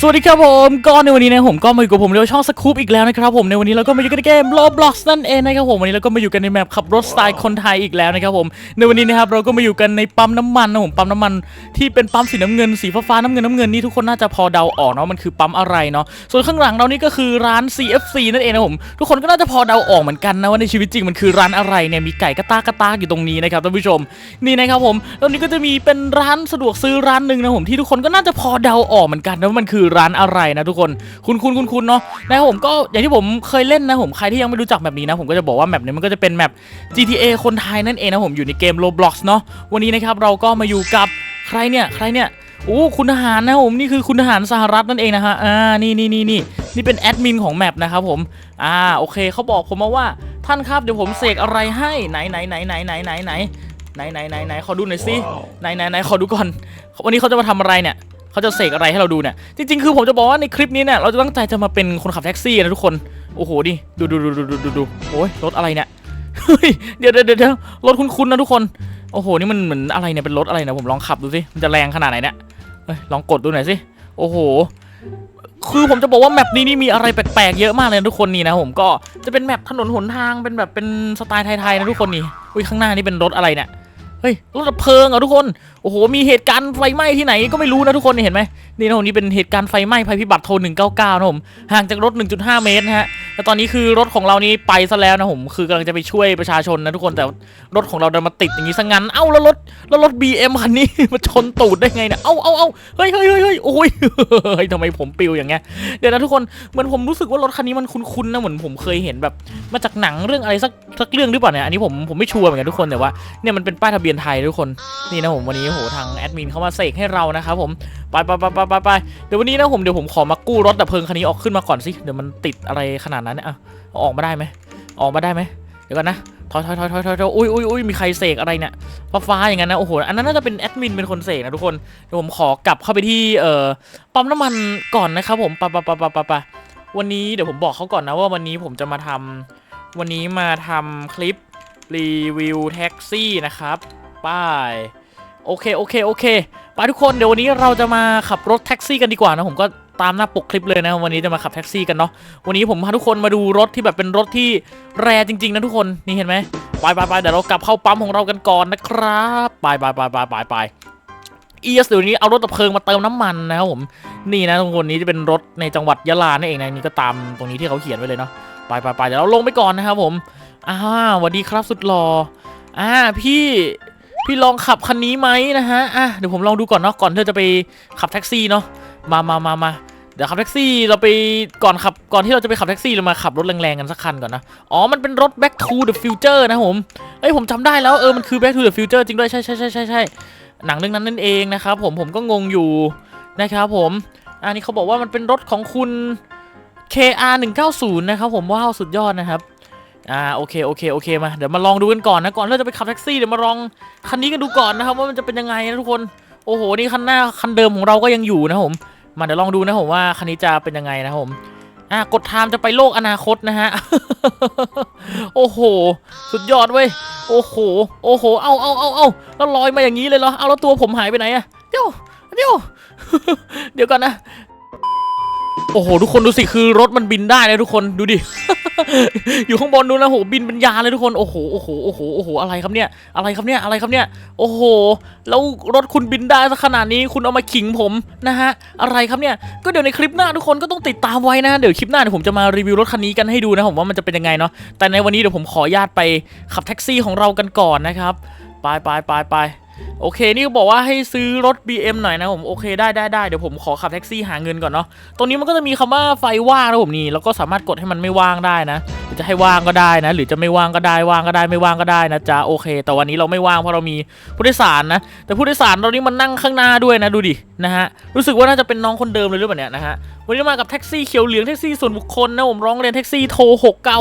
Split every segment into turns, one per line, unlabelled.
สวัสดีครับผมก็ในวันนี้นะผมก็มาอยู่กับผมในช่องสคูปอีกแล้วนะครับผมในวันนี้เราก็มาอยู่กันในเกม Roblox นั่นเองนะครับผมวันนี้เราก็มาอยู่กันในแมปขับรถสไตล์คนไทยอีกแล้วนะครับผมในวันนี้นะครับเราก็มาอยู่กันในปั๊มน้ำมันนะผมปั๊มน้ำมันที่เป็นปั๊มสีน้ำเงินสีฟ้าน้ำเงินน้ำเงินนี่ทุกคนน่าจะพอเดาออกเนาะมันคือปั๊มอะไรเนาะส่วนข้างหลังเรานี่ก็คือร้าน CFC นั่นเองนะผมทุกคนก็น่าจะพอเดาออกเหมือนกันนะว่าในชีวิตจริงมันคือร้านอะไรเนี่ยมีไก่กระตากกระตากอยู่ตรงนี้นะครับท่านผู้ชมนี่นะครับผมแล้วนี้ก็จะมีเป็นร้านสะดวกซื้อร้านหนึ่งนะผมที่ทุกคนก็น่าจะพอเดาออกเหมือนกันนะว่ามันคือร้านอะไรนะทุกคนคุณคุณคุณคุณเนาะนะครับผมก็อย่างที่ผมเคยเล่นนะผมใครที่ยังไม่รู้จักแบบนี้นะผมก็จะบอกว่าแมปนี้มันก็จะเป็นแมป GTA คนไทยนั่นเองนะผมอยู่ในเกม Roblox เนาะวันนี้นะครับเราก็มาอยู่กับใครเนี่ยใครเนี่ยโอ้คุณทหารนะผมนี่คือคุณทหารสหรัฐนั่นเองนะฮะอ่านี่นี่นี่นี่นี่เป็นแอดมินของแมปนะครับผมอ่าโอเคเขาบอกผมมาว่าท่านครับเดี๋ยวผมเสกอะไรให้ไหนไหนไหนไหนไหนไหนไหนไหนไหนไหนไหนขอดูหน่อยสิไหนไหนไหนขอดูก่อน วันนี้เขาจะมาทำอะไรเนี่ย เขาจะเสกอะไรให้เราดูเนี่ยจริงๆคือผมจะบอกว่าในคลิปนี้เนี่ยเราจะตั้งใจจะมาเป็นคนขับแท็กซี่นะทุกคนโอ้โหดิดูดูดูดูดูดูดูโอ้ยรถอะไรเนี่ยเฮ้ยเดี๋ยวเดี๋ยวเดี๋ยวรถคุ้นๆนะทุกคนโอ้โหนี่มันเหมือนอะไรเนี่ยเป็นรถอะไรนะผมลองขับดูสิมันจะแรงขนาดไหนเนี่ยลองกดดูหน่อยสิโอ้โหคือผมจะบอกว่าแมปนี้นี่มีอะไรแปลกๆเยอะมากเลยทุกคนนี่นะผมก็จะเป็นแมปถนนหนทางเป็นแบบเป็นสไตล์ไทยๆนะทุกคนนี่อุ้ยข้างหน้านี่เป็นรถอะไรเนี่ย เฮ้ยรถดับเพลิงเหรอะทุกคน โอ้โห มีเหตุการณ์ไฟไหม้ที่ไหนก็ไม่รู้นะทุกคนเห็นไหมนี่นะผมนี่เป็นเหตุการณ์ไฟไหม้ภัยพิบัติโทร199นะผมห่างจากรถ 1.5 เมตรนะฮะ แต่ตอนนี้คือรถของเรานี่ไปซะแล้วนะผมคือกำลังจะไปช่วยประชาชนนะทุกคนแต่รถของเราดันมาติดอย่างนี้ซะงั้นเอ้าแล้วรถแล้วรถ BM คันนี้มาชนตูดได้ไงเนี่ยเอ้าเอ้าเอ้าเฮ้ยเฮ้ยเฮ้ยเฮ้ยโอ้ยเฮ้ยทำไมผมปิวอย่างเงี้ยเดี๋ยวนะทุกคนเหมือนผมรู้สึกว่ารถคันนี้มันคุ้นๆนะเหมือนผมเคยเห็นแบบ มาจากหนังเรื่องอะไรสักสักเรื่องหรือเปล่าเนี่ยอันนี้ผมผมไม่ชัวร์เหมือนกันทุกคนแต่ว่าเนี่ยมันเป็นป้ายทะเบียนไทยทุกคนนี่นะผมวันนี้โหทางแอดมินเขามาเสกให้เรานะครับผมไปไปไปไปไปไปเดี๋ยววันนี้นะผมเดี๋ยวผมขอมากู้รถดับเพลิงคันนี้ออกขึ้นมาก่อนสิเดี๋ยวมันติดอะไรขนาดนั้นเนี่ยอะเอาออกมาได้ไหมออกมาได้ไหมเดี๋ยวก่อนนะถอยถอยถอยถอยถอยถอยอุ้ยอุ้ยอุ้ยมีใครเสกอะไรเนี่ยฟ้าฟ้าอย่างนั้นนะโอ้โหอันนั้นน่าจะเป็นแอดมินเป็นคนเสกนะทุกคนเดี๋ยวผมขอกลับเข้าไปที่เอ่อปั๊มน้ำมันก่อนนะครับผมปไปไปไปไปไปวันนี้เดี๋ยวผมบอกเขาก่อนนะว่าวันนี้ผมจะมาทำวันนี้มาทำคลิปรีวิวแท็กซี่นะครับป้ายโอเคโอเคโอเคไปทุกคนเดี๋ยววันนี้เราจะมาขับรถแท็กซี่กันดีกว่านะผมก็ ตามหน้าปกคลิปเลยนะวันนี้จะมาขับแท็กซี่กันเนาะวันนี้ผมพาทุกคนมาดูรถที่แบบเป็นรถที่แรจริงๆนะทุกคนนี่เห็นไหมไปไปไปเดี๋ยวเรากลับเข้าปั๊มของเรากันก่อนนะครับไปไปไปไปไปไปเอียสเดี๋ยวนี้เอารถดับเพลิงมาเติมน้ำมันนะครับผมนี่นะทุกคนนี้จะเป็นรถในจังหวัดยะลานั่นเองนะนี่ก็ตามตรงนี้ที่เขาเขียนไว้เลยเนาะไปไปไปเดี๋ยวเราลงไปก่อนนะครับผมอ่าสวัสดีครับสุดหล่ออ่าพี่พี่ลองขับคันนี้ไหมนะฮะอะเดี๋ยวผมลองดูก่อนเนาะก่อนที่เราจะไปขับแท็กซี่เนาะ มามามามาเดี๋ยวขับแท็กซี่เราไปก่อนขับก่อนที่เราจะไปขับแท็กซี่เรามาขับรถแรงๆกันสักคันก่อนนะ อ๋อ มันเป็นรถ Back to the Future นะผมเอ้ยผมจำได้แล้วเออมันคือ Back to the Future จริงด้วยใช่ใช่ใช่ใช่ใช่หนังเรื่องนั้นนั่นเองนะครับผมผมก็งงอยู่นะครับผมอันนี้เขาบอกว่ามันเป็นรถของคุณ KR 190นะครับผมว้าวสุดยอดนะครับอ่าโอเคโอเคโอเคมาเดี๋ยวมาลองดูกันก่อนนะก่อนเราจะไปขับแท็กซี่เดี๋ยวมาลองคันนี้กันดูก่อนนะครับว่ามันจะเป็นยังไงนะทุกคนโอ้โหนี่คันหน้าคันเดิมของเราก็ยังอยู่นะผม มาเดี๋ยวลองดูนะผมว่าคันนี้จะเป็นยังไงนะครับผมอะกดไทม์จะไปโลกอนาคตนะฮะ โอ้โห สุดยอดเว้ย โอ้โห โอ้โห เอาเอาเอาเอาแล้วลอยมาอย่างนี้เลยเหรอ เอาแล้วตัวผมหายไปไหนอะเดี๋ยว เดี๋ยว เดี๋ยวก่อนนะ โอ้โห ทุกคนดูสิคือรถมันบินได้เลยทุกคนดูดิ อยู่ข้างบนดูนะโหบินเป็นยาเลยทุกคนโอ้โหโอ้โหโอ้โหโอ้โหอะไรครับเนี่ยอะไรครับเนี่ยอะไรครับเนี่ยโอ้โห แล้วรถคุณบินได้สักขนาดนี้คุณเอามาขิงผมนะฮะอะไรครับเนี่ยก็เดี๋ยวในคลิปหน้าทุกคนก็ต้องติดตามไว้นะเดี๋ยวคลิปหน้าเดี๋ยวผมจะมารีวิวรถคันนี้กันให้ดูนะผมว่ามันจะเป็นยังไงเนาะแต่ในวันนี้เดี๋ยวผมขอญาตไปขับแท็กซี่ของเรากันก่อนนะครับไปไปไปไป โอเค นี่ก็บอกว่าให้ซื้อรถ BM หน่อยนะผมโอเคได้ได้ได้เดี๋ยวผมขอขับแท็กซี่หาเงินก่อนเนาะตรงนี้มันก็จะมีคำว่าไฟว่างนะผมนี่แล้วก็สามารถกดให้มันไม่ว่างได้นะจะให้ว่างก็ได้นะ หรือจะไม่ว่างก็ได้ว่างก็ได้ไม่ว่างก็ได้นะจ๊ะโอเค แต่วันนี้เราไม่ว่างเพราะเรามีผู้โดยสารนะ แต่ผู้โดยสารเรานี่มันนั่งข้างหน้าด้วยนะดูดินะฮะรู้สึกว่าน่าจะเป็นน้องคนเดิมเลยหรือเปล่าเนี่ยนะฮะวันนี้มากับแท็กซี่เขียวเหลืองแท็กซี่ส่วนบุคคลนะผมร้องเรียนแท็กซี่โทร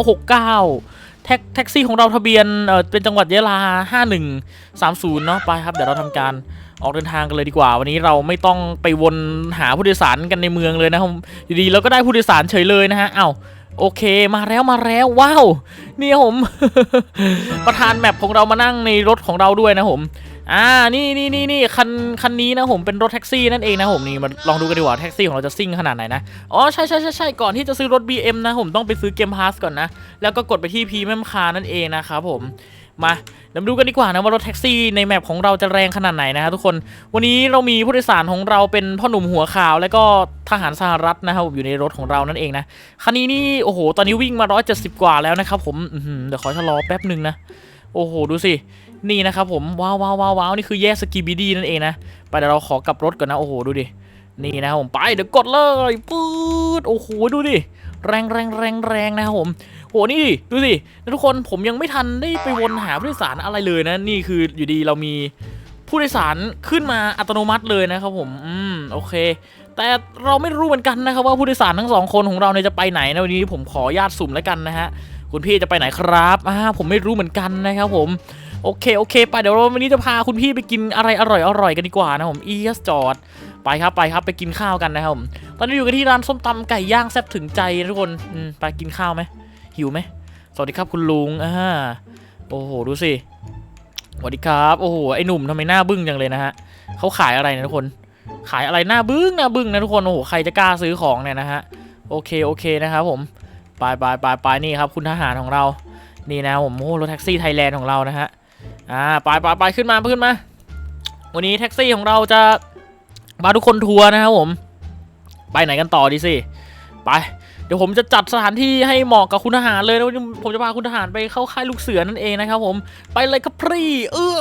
6969 แท็กแท็กซี่ของเราทะเบียนเออเป็นจังหวัดยะลา 5130 เนาะไปครับ เดี๋ยวเราทำการออกเดินทางกันเลยดีกว่า วันนี้เราไม่ต้องไปวนหาผู้โดยสารกันในเมืองเลยนะครับดีเราก็ได้ผู้โดยสารเฉยเลยนะฮะเอ้าโอเคมาแล้วมาแล้วว้าว นี่ผม ประธานแมปของเรามานั่งในรถของเราด้วยนะผม อ่า นี่นี่นี่นี่คันคันนี้นะผมเป็นรถแท็กซี่นั่นเองนะผมนี่มาลองดูกันดีกว่าแท็กซี่ของเราจะซิ่งขนาดไหนนะ อ๋อใช่ใช่ใช่ใช่ก่อนที่จะซื้อรถ BM นะผมต้องไปซื้อเกมพาสก่อนนะ แล้วก็กดไปที่ Premium Car นั่นเองนะครับผมมาเดี๋ยวมาดูกันดีกว่านะว่ารถแท็กซี่ในแมปของเราจะแรงขนาดไหนนะครับทุกคน วันนี้เรามีผู้โดยสารของเราเป็นพ่อหนุ่มหัวขาว และก็ทหารสหรัฐนะครับอยู่ในรถของเรานั่นเองนะคันนี้นี่โอ้โหตอนนี้วิ่งมา 170 กว่าแล้วนะครับผมเดี๋ยวขอชะลอแป๊บหนึ่งนะ โอ้โห ดูสิ นี่นะครับผม ว้าวว้าวว้าววาวนี่คือแยกสกีบีดีนั่นเองนะ ไปเดี๋ยวเราขอกลับรถก่อนนะ โอ้โห ดูดิ นี่นะครับผมไปเดี๋ยวกดเลยปื๊ดโอ้โห ดูดิ แรงแรงแรงแรงนะครับผมโหนี่ดูสิ ทุกคนผมยังไม่ทันได้ไปวนหาผู้โดยสารอะไรเลยนะ นี่คืออยู่ดีเรามีผู้โดยสารขึ้นมาอัตโนมัติเลยนะครับผม อืม โอเค แต่เราไม่รู้เหมือนกันนะครับว่าผู้โดยสารทั้งสองคนของเราเนี่ยจะไปไหนนะวันนี้ผมขอญาตสุ่มแล้วกันนะฮะ คุณพี่จะไปไหนครับอ่าผมไม่รู้เหมือนกันนะครับผมโอเคโอเค ไปเดี๋ยวเราวันนี้จะพาคุณพี่ไปกินอะไรอร่อยอร่อยกันดีกว่านะผมเอียสจอดไปครับไปครับไปกินข้าวกันนะครับผมตอนนี้อยู่กันที่ร้านส้มตำไก่ย่างแซ่บถึงใจทุกคนอืมไปกินข้าวไหมหิวไหมสวัสดีครับคุณลุงอ่าโอ้โหดูสิสวัสดีครับโอ้โหไอหนุ่มทำไมหน้าบึ้งจังเลยนะฮะเขาขายอะไรนะทุกคน ขายอะไรหน้าบึ้งหน้าบึ้งนะทุกคนโอ้โหใครจะกล้าซื้อของเนี่ยนะฮะโอเคโอเคนะครับผม ไปไปไปไปนี่ครับคุณทหารของเรา นี่นะผมโอ้รถแท็กซี่ไทยแลนด์ของเรานะฮะ อ่าไปไปไปขึ้นมาขึ้นมา วันนี้แท็กซี่ของเราจะมาทุกคนทัวร์นะครับผม ไปไหนกันต่อดีสิ ไป เดี๋ยวผมจะจัดสถานที่ให้เหมาะกับคุณทหารเลยนะผมจะพาคุณทหารไปเข้าค่ายลูกเสือนั่นเองนะครับผม ไปเลยครับพี่เออ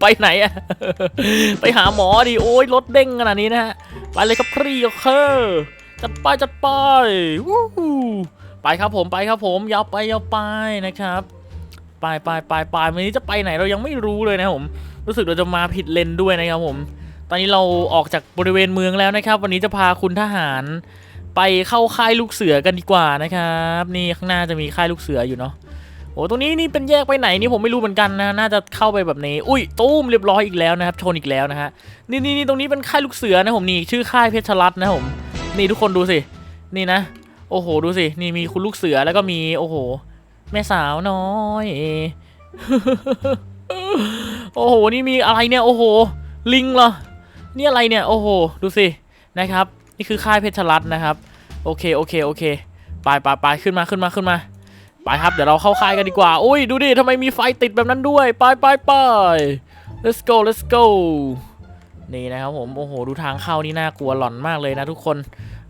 ไปไหนอะไปหาหมอดิ โอ้ยรถเด้งขนาดนี้นะฮะ ไปเลยครับพี่โอเค จัดไปจัดไปวู้ไปครับผมไปครับผมยาวไปยาวไปนะครับไปไปไปไปวันนี้จะไปไหนเรายังไม่รู้เลยนะผม รู้สึกเราจะมาผิดเลนด้วยนะครับผม ตอนนี้เราออกจากบริเวณเมืองแล้วนะครับ วันนี้จะพาคุณทหารไปเข้าค่ายลูกเสือกันดีกว่านะครับ นี่ข้างหน้าจะมีค่ายลูกเสืออยู่เนาะโอ้ตรงนี้นี่เป็นแยกไปไหนนี่ผมไม่รู้เหมือนกันนะน่าจะเข้าไปแบบนี้ อุ้ยตู้มเรียบร้อยอีกแล้วนะครับชนอีกแล้วนะฮะนี่นี่นี่ตรงนี้เป็นค่ายลูกเสือนะผมนี่ชื่อค่ายเพชรรัตน์นะผม นี่ทุกคนดูสิ นี่นะ โอ้โห ดูสิ นี่มีคุณลูกเสือแล้วก็มี โอ้โห แม่สาวน้อย โอ้โห นี่มีอะไรเนี่ย โอ้โห ลิงเหรอ นี่อะไรเนี่ย โอ้โห ดูสิ นะครับ นี่คือค่ายเพชรรัตน์นะครับ โอเค โอเค โอเค ไปไปไปขึ้นมา ขึ้นมา ขึ้นมา ไปครับ เดี๋ยวเราเข้าค่ายกันดีกว่า อุ้ย ดูดิทำไมมีไฟติดแบบนั้นด้วย ไปไปไป let's go let's go นี่นะครับผม โอ้โห ดูทางเข้านี่น่ากลัวหลอนมากเลยนะทุกคน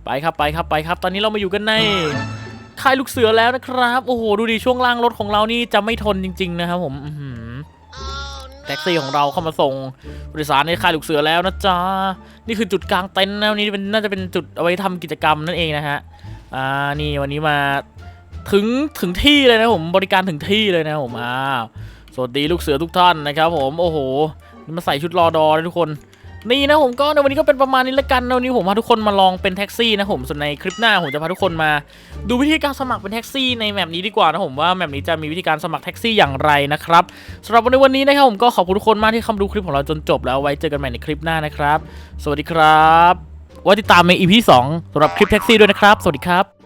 ไปครับไปครับไปครับ ตอนนี้เรามาอยู่กันในค่ายลูกเสือแล้วนะครับ โอ้โห ดูดิช่วงล่างรถของเรานี่จะไม่ทนจริง ๆ นะครับผมแท็กซี่ของเราเข้ามาส่งผู้โดยสารในค่ายลูกเสือแล้วนะจ๊ะ นี่คือจุดกลางเต็นท์นะวันนี้เป็นน่าจะเป็นจุดเอาไว้ทำกิจกรรมนั่นเองนะฮะ อ่า นี่วันนี้มาถึงถึงที่เลยนะผมบริการถึงที่เลยนะผมอ้าวสวัสดีลูกเสือทุกท่านนะครับ ผม โอ้โห นี่มาใส่ชุดรอดอเลยทุกคน นี่นะผมก็ในวันนี้ก็เป็นประมาณนี้ละกันนวันนี้ผมพาทุกคนมาลองเป็นแท็กซี่นะผมส่วนในคลิปหน้าผมจะพาทุกคนมา ดูวิธีการสมัครเป็นแท็กซี่ในแมปนี้ดีกว่านะผมว่าแมปนี้จะมีวิธีการสมัครแท็กซี่อย่างไรนะครับสำหรับในวันนี้นะครับผมก็ขอบคุณทุกคนมากที่เข้ามาดูคลิปของเราจนจบแล้วไว้เจอกันใหม่ในคลิปหน้านะครับ สวัสดีครับไว้ติดตามใน EP 2สำหรับคลิปแท็กซี่ด้วยนะครับ สวัสดีครับ